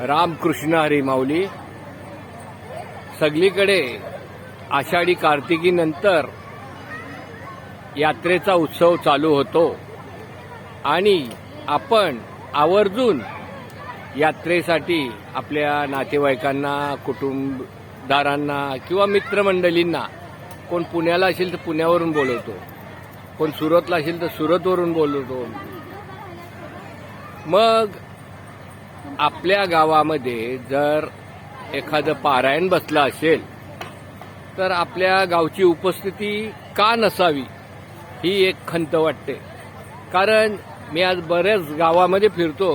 रामकृष्ण हरी माऊली. सगळीकडे आषाढी कार्तिकीनंतर यात्रेचा उत्सव चालू होतो आणि आपण आवर्जून यात्रेसाठी आपल्या नातेवाईकांना कुटुंबदारांना किंवा मित्रमंडळींना कोण पुण्याला असेल तर पुण्यावरून बोलवतो कोण सुरतला असेल तर सुरतवरून बोलवतो. मग आपल्या गावामध्ये जर एखादं पारायण बसलं असेल तर आपल्या गावची उपस्थिती का नसावी ही एक खंत वाटते. कारण मी आज बऱ्याच गावामध्ये फिरतो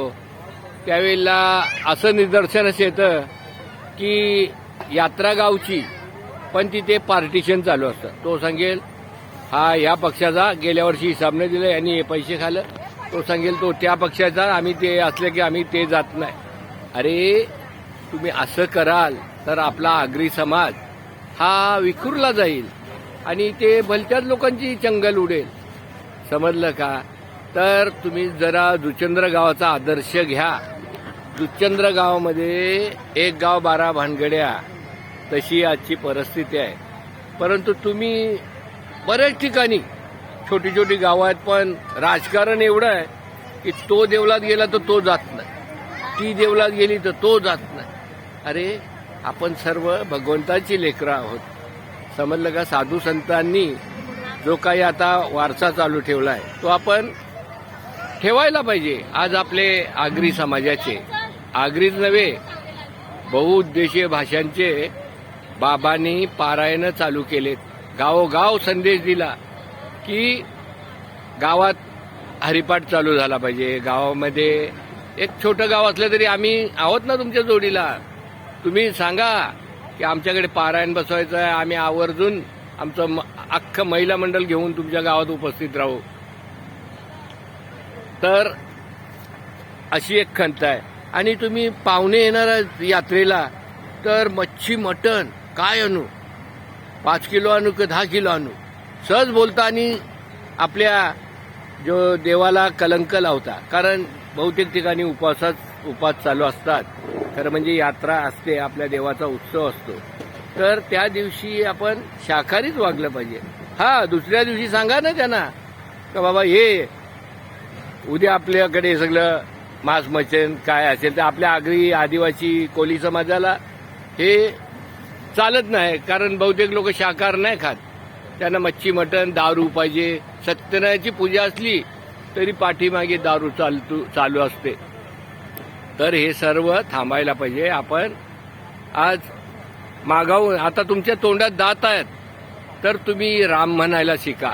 त्यावेळेला असं निदर्शनच येतं की यात्रा गावची पण तिथे पार्टिशन चालू असतं. तो सांगेल हा या पक्षाचा गेल्या वर्षी हिसाबने दिलं यांनी हे पैसे खाल्लं. तो सांगेल तो त्या पक्षाचा आम्ही ते असले की आम्ही ते जात नाही. अरे तुम्ही असं कराल तर आपला आगरी समाज हा विखुरला जाईल. आणि ते भलत्याच लोकांची चंगल उडेल. समजलं का? तर तुम्ही जरा दुचंद्र गावाचा आदर्श घ्या. दुचंद्र गावामध्ये एक गाव बारा भानगड्या तशी आजची परिस्थिती आहे. परंतु तुम्ही बऱ्याच ठिकाणी छोटी छोटी गावं आहेत पण राजकारण एवढं आहे की तो देवलात गेला तर तो जात नाही. ती देवलात गेली तर तो जात नाही. अरे आपण सर्व भगवंताची लेकरं आहोत. समजलं का? साधू संतांनी जो काही आता वारसा चालू ठेवला आहे तो आपण ठेवायला पाहिजे. आज आपले आगरी समाजाचे आगरीच नव्हे बहुउद्देशीय भाषांचे बाबांनी पारायण चालू केलेत. गावोगाव संदेश दिला. की गावात हरिपाठ चालू झाला पाहिजे. गावामध्ये एक छोटं गाव असलं तरी आम्ही आहोत ना तुमच्या जोडीला. तुम्ही सांगा की आमच्याकडे पारायण बसवायचं आहे. आम्ही आवर्जून आमचं म- अख्खं महिला मंडळ घेऊन तुमच्या गावात उपस्थित राहू. तर अशी एक खंत आहे. आणि तुम्ही पाहुणे येणार यात्रेला तर मच्छी मटण काय आणू? पाच किलो आणू की दहा किलो आणू? सहज बोलताना आपल्या जो देवाला कलंक लावता. कारण बहुतेक ठिकाणी उपवासाच उपास चालू असतात. खरं म्हणजे यात्रा असते आपल्या देवाचा उत्सव असतो. तर त्या दिवशी आपण शाकाहारीच वागलं पाहिजे. हा दुसऱ्या दिवशी सांगा ना त्यांना. का बाबा हे उद्या आपल्याकडे सगळं मांस मचन काय असेल तर आपल्या आगरी आदिवासी कोली समाजाला हे चालत नाही. कारण बहुतेक लोक शाकाहार नाही खात. त्यांना मच्छी मटण दारू पाहिजे. सत्यनारायणाची पूजा असली तरी पाठीमागे दारू चालतो चालू असते. तर हे सर्व थांबायला पाहिजे. आपण आज मागावून आता तुमच्या तोंडात दात आहेत तर तुम्ही राम म्हणायला शिका.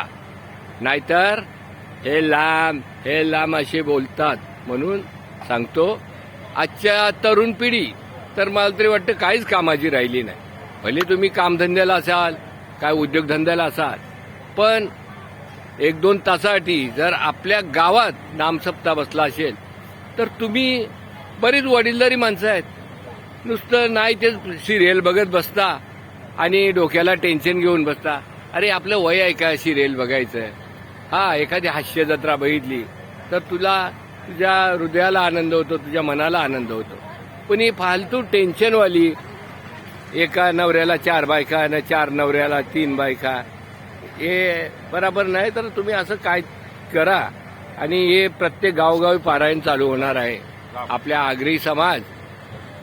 नाहीतर हे लांब हे लांब असे बोलतात म्हणून सांगतो आजच्या तरुण पिढी तर मला तरी वाटतं काहीच कामाची राहिली नाही. भले तुम्ही कामधंद्याला असाल काय उद्योगधंद्याला असाल. पण एक दोन तासासाठी जर आपल्या गावात नामसप्ताह बसला असेल तर तुम्ही बरीच वडीलधारी माणसं आहेत. नुसतं नाही ते सिरियल बघत बसता आणि डोक्याला टेन्शन घेऊन बसता. अरे आपलं वय आहे का सिरियल बघायचं? हा एखादी हास्य जत्रा बघितली तर तुला तुझ्या हृदयाला आनंद होतो तुझ्या मनाला आनंद होतो. पण ही फालतू टेन्शनवाली एका नवऱ्याला चार बायका आणि चार नवऱ्याला तीन बायका. हे बराबर नाही तर तुम्ही असं काय करा. आणि हे प्रत्येक गावोगावी पारायण चालू होणार आहे. आपल्या आगरी समाज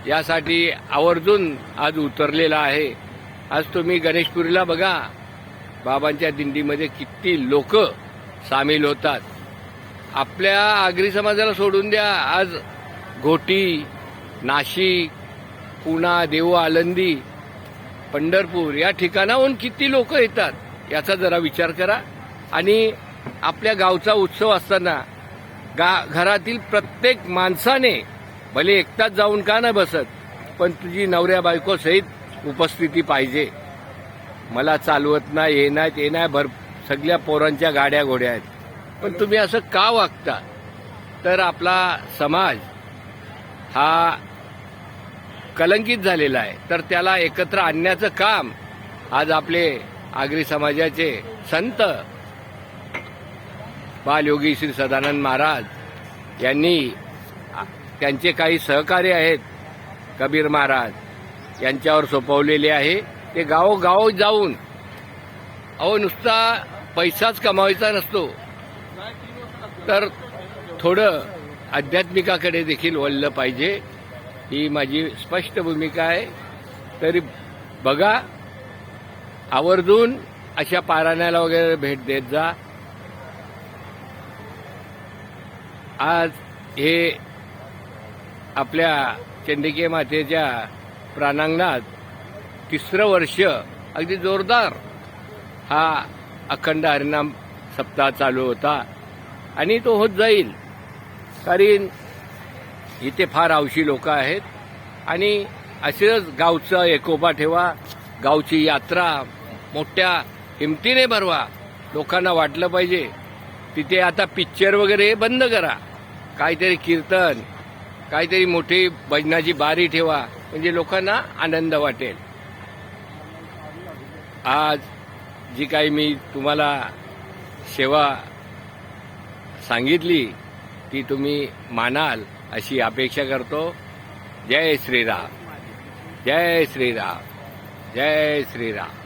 यासाठी आवर्जून आज उतरलेला आहे. आज तुम्ही गणेशपुरीला बघा. बाबांच्या दिंडीमध्ये किती लोक सामील होतात. आपल्या आगरी समाजाला सोडून द्या. आज घोटी नाशिक पुणा देऊ आलंदी पंढरपूर या ठिकाणाहून किती लोक येतात याचा जरा विचार करा. आणि आपल्या गावचा उत्सव असताना गा घरातील प्रत्येक माणसाने भले एकटाच जाऊन का नाही बसत पण तुझी नवऱ्या बायको सहित उपस्थिती पाहिजे. मला चालवत नाही ये नाही ते नाही भर सगळ्या पोरांच्या गाड्या घोड्या आहेत. पण तुम्ही असं का वागता? तर आपला समाज हा कलंकित झालेला आहे. तर त्याला एकत्र आणण्याचं काम आज आपले आगरी समाजाचे संत बालयोगी श्री सदानंद महाराज यांनी त्यांचे काही सहकारी आहेत कबीर महाराज यांच्यावर सोपवलेले आहे. ते गावोगाव जाऊन अहो नुसता पैसाच कमावायचा नसतो. तर थोडं आध्यात्मिकाकडे देखील वळलं पाहिजे. ही माझी स्पष्ट भूमिका आहे. तरी बघा आवर्जून अशा पाराण्याला वगैरे भेट देत जा. आज हे आपल्या चंडिके मातेच्या प्राणांगणात तिसरं वर्ष अगदी जोरदार हा अखंड हरिणाम सप्ताह चालू होता. आणि तो होत जाईल. कारण इथे फार अवशी लोक आहेत. आणि असेच गावचं एकोपा ठेवा. गावची यात्रा मोठ्या हिमतीने भरवा. लोकांना वाटलं पाहिजे. तिथे आता पिक्चर वगैरे बंद करा. काहीतरी कीर्तन काहीतरी मोठी भजनाची बारी ठेवा. म्हणजे लोकांना आनंद वाटेल. आज जी काही मी तुम्हाला सेवा सांगितली ती तुम्ही मानाल. अशी अपेक्षा करतो. जय श्रीराम. जय श्रीराम. जय श्रीराम.